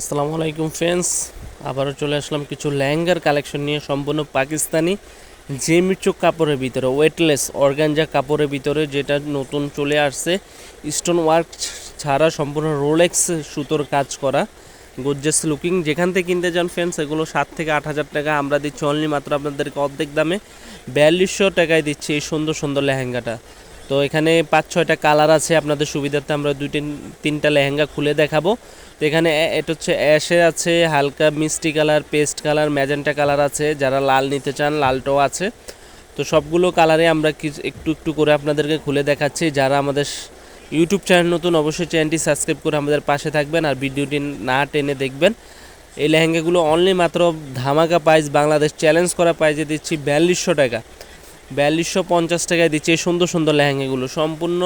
আসসালামু আলাইকুম ফ্রেন্ডস আবারও চলে আসলাম কিছু লেহেঙ্গার কালেকশন নিয়ে সম্পূর্ণ পাকিস্তানি জেমিচো কাপড়ের ভিতরে ওয়েটলেস অর্গানজা কাপড়ের ভিতরে যেটা নতুন চলে আসছে। স্টোন ওয়ার্ক ছাড়া সম্পূর্ণ রোলেক্স সুতোর কাজ করা গোর্জেস লুকিং যেখান থেকে কিনতে যান ফ্রেন্ডস এগুলো সাত থেকে আট হাজার টাকা আমরা দিচ্ছি অনলি মাত্র আপনাদেরকে অর্ধেক দামে। বিয়াল্লিশশো টাকায় দিচ্ছি এই সুন্দর সুন্দর লেহেঙ্গাটা। তো এখানে পাঁচ ছয়টা কালার আছে, আপনাদের সুবিধার্থে আমরা দুই তিন তিনটা লেহেঙ্গা খুলে দেখাবো। তো এখানে এটা হচ্ছে অ্যাশে আছে, হালকা মিষ্টি colour, paste colour, magenta colour আছে। যারা লাল নিতে চান, লালটাও আছে। তো সবগুলো কালারে আমরা একটু একটু করে আপনাদেরকে খুলে দেখাচ্ছি। যারা আমাদের ইউটিউব চ্যানেল নতুন, অবশ্যই চ্যানেলটি সাবস্ক্রাইব করে আমাদের পাশে থাকবেন আর ভিডিওটি না টেনে দেখবেন। এই লেহেঙ্গাগুলো অনলি মাত্র ধামাকা প্রাইস বাংলাদেশ চ্যালেঞ্জ করা প্রাইজে দিচ্ছি বিয়াল্লিশশো টাকা। বিয়াল্লিশশো পঞ্চাশ টাকায় দিচ্ছি এই সুন্দর সুন্দর লেহেঙ্গাগুলো। সম্পূর্ণ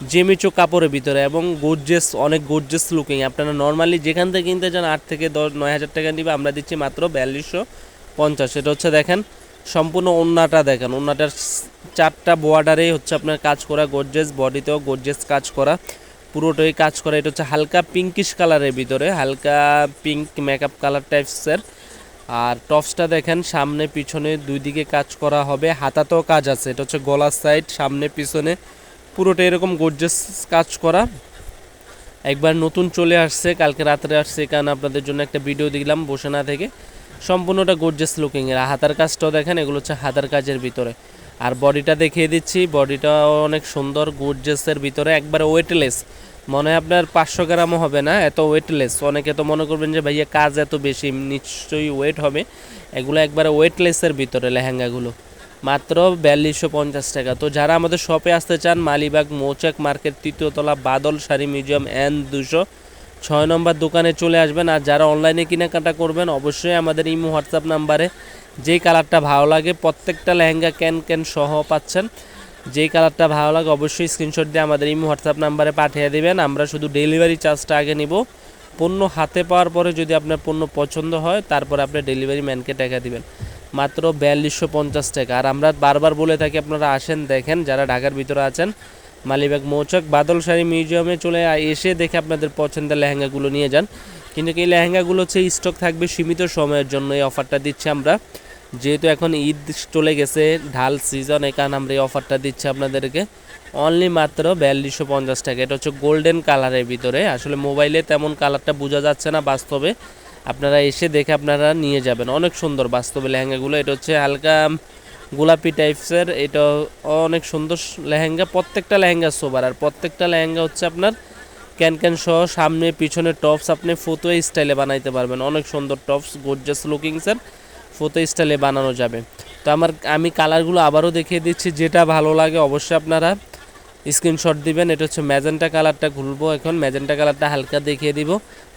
জেমিচো কাপড়ের ভিতরে এবং গোর্জেস অনেক গোর্জেস লুকিং আপনারা নর্মালি যেখান থেকে কিনতে চান, আট থেকে দশ, নয় হাজার টাকা নিবে, আমরা দিচ্ছি মাত্র বিয়াল্লিশশো পঞ্চাশ। এটা হচ্ছে দেখেন, সম্পূর্ণ ওন্নাটা দেখেন। ওন্নাটার চারটা বর্ডারেই হচ্ছে আপনার কাজ করা গোর্জেস বডিতেও গোর্জেস কাজ করা। পুরোটাই কাজ করা। এটা হচ্ছে হালকা পিঙ্কিশ কালারের ভিতরে, হালকা পিঙ্ক মেকআপ কালার টাইপসের আর টপসটা দেখেন, সামনে, পিছনে, দুই দিকে কাজ করা হবে। হাতাতেও কাজ আছে। এটা হচ্ছে গলার সাইড সামনে, পিছনে। পুরোটা এরকম গোর্জেস কাজ করা। একবার নতুন চলে আসছে, কালকে রাত্রে আসছে কারণ আপনাদের জন্য একটা ভিডিও দিলাম বসে না থেকে। সম্পূর্ণটা গোর্জেস লুকিং এর। হাতার কাজটাও দেখেন, এগুলো হচ্ছে হাতার কাজের ভিতরে। আর বডিটা দেখিয়ে দিচ্ছি বডিটাও অনেক সুন্দর গোর্জেসের ভিতরে। একবারে ওয়েটলেস মনে হয় আপনার পাঁচশো গ্রামও হবে না, এত ওয়েটলেস অনেকে তো মনে করবেন যে, ভাইয়া, কাজ এত বেশি, নিশ্চয়ই ওয়েট হবে। এগুলো একবারে ওয়েটলেসের ভিতরে লেহেঙ্গাগুলো। মাত্র বিয়াল্লিশশো পঞ্চাশ টাকা। তো যারা আমাদের শপে আসতে চান, মালিবাগ, মৌচাক মার্কেট তৃতীয়তলা বাদল শাড়ি মিউজিয়াম, এন দুশো, ছয় নম্বর দোকানে চলে আসবেন। আর যারা অনলাইনে কেনাকাটা করবেন, অবশ্যই আমাদের ইমো, হোয়াটসঅ্যাপ নাম্বারে যেই কালারটা ভালো লাগে, প্রত্যেকটা লেহেঙ্গা ক্যান ক্যান সহ পাচ্ছেন। যেই কালারটা ভালো লাগে, অবশ্যই স্ক্রিনশট দিয়ে আমাদের ইমো, হোয়াটসঅ্যাপ নাম্বারে পাঠিয়ে দেবেন। আমরা শুধু ডেলিভারি চার্জটা আগে নিব। পণ্য হাতে পাওয়ার পরে যদি আপনার পণ্য পছন্দ হয়, তারপরে আপনি ডেলিভারি ম্যানকে টাকা দিবেন। মাত্র বিয়াল্লিশশো পঞ্চাশ টাকা। আর আমরা বারবার বলে থাকি, আপনারা আসেন, দেখেন যারা ঢাকার ভিতরে আছেন। মালিবাগ মৌচক বাদল শাড়ি মিউজিয়ামে চলে এসে দেখে আপনাদের পছন্দের লেহেঙ্গাগুলো নিয়ে যান। কিন্তু এই লেহেঙ্গাগুলো হচ্ছে স্টক থাকবে সীমিত সময়ের জন্য, এই অফারটা দিচ্ছি আমরা। যেহেতু এখন ঈদ চলে গেছে, ঢাল সিজন কারণে আমরা এই অফারটা দিচ্ছি আপনাদেরকে। অনলি মাত্র বিয়াল্লিশশো পঞ্চাশ টাকা। এটা হচ্ছে গোল্ডেন কালারের ভিতরে। আসলে মোবাইলে তেমন কালারটা বোঝা যাচ্ছে না বাস্তবে। আপনারা এসে দেখে আপনারা নিয়ে যাবেন। অনেক সুন্দর বাস্তবে লেহেঙ্গাগুলো। এটা হচ্ছে হালকা গোলাপি টাইপসের। এটা অনেক সুন্দর লেহেঙ্গা। প্রত্যেকটা লেহেঙ্গা সোবার। আর প্রত্যেকটা লেহেঙ্গা হচ্ছে আপনার ক্যান ক্যান সহ সামনে, পিছনে টপস আপনি ফটো স্টাইলে বানাইতে পারবেন। অনেক সুন্দর টপস গোর্জাস লুকিংসের ফটো স্টাইলে বানানো যাবে। তো আমার, আমি কালারগুলো আবারও দেখিয়ে দিচ্ছি। যেটা ভালো লাগে অবশ্যই আপনারা স্ক্রিনশট দিবেন, এটা হচ্ছে ম্যাজেন্টা কালারটা খুলবো এখন। ম্যাজেন্টা কালারটা হালকা দেখিয়ে দিব।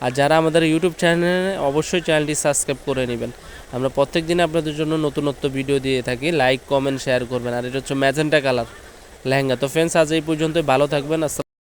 আর যারা আমাদের ইউটিউব চ্যানেলে অবশ্যই চ্যানেলটি সাবস্ক্রাইব করে নেবেন। আমরা প্রত্যেক দিন আপনাদের জন্য নতুনত্ব ভিডিও দিয়ে থাকি। লাইক, কমেন্ট, শেয়ার করবেন। আর এটা হচ্ছে ম্যাজেন্টা কালার লেহেঙ্গা। তো ফ্রেন্ডস আজ এই পর্যন্ত ভালো থাকবেন।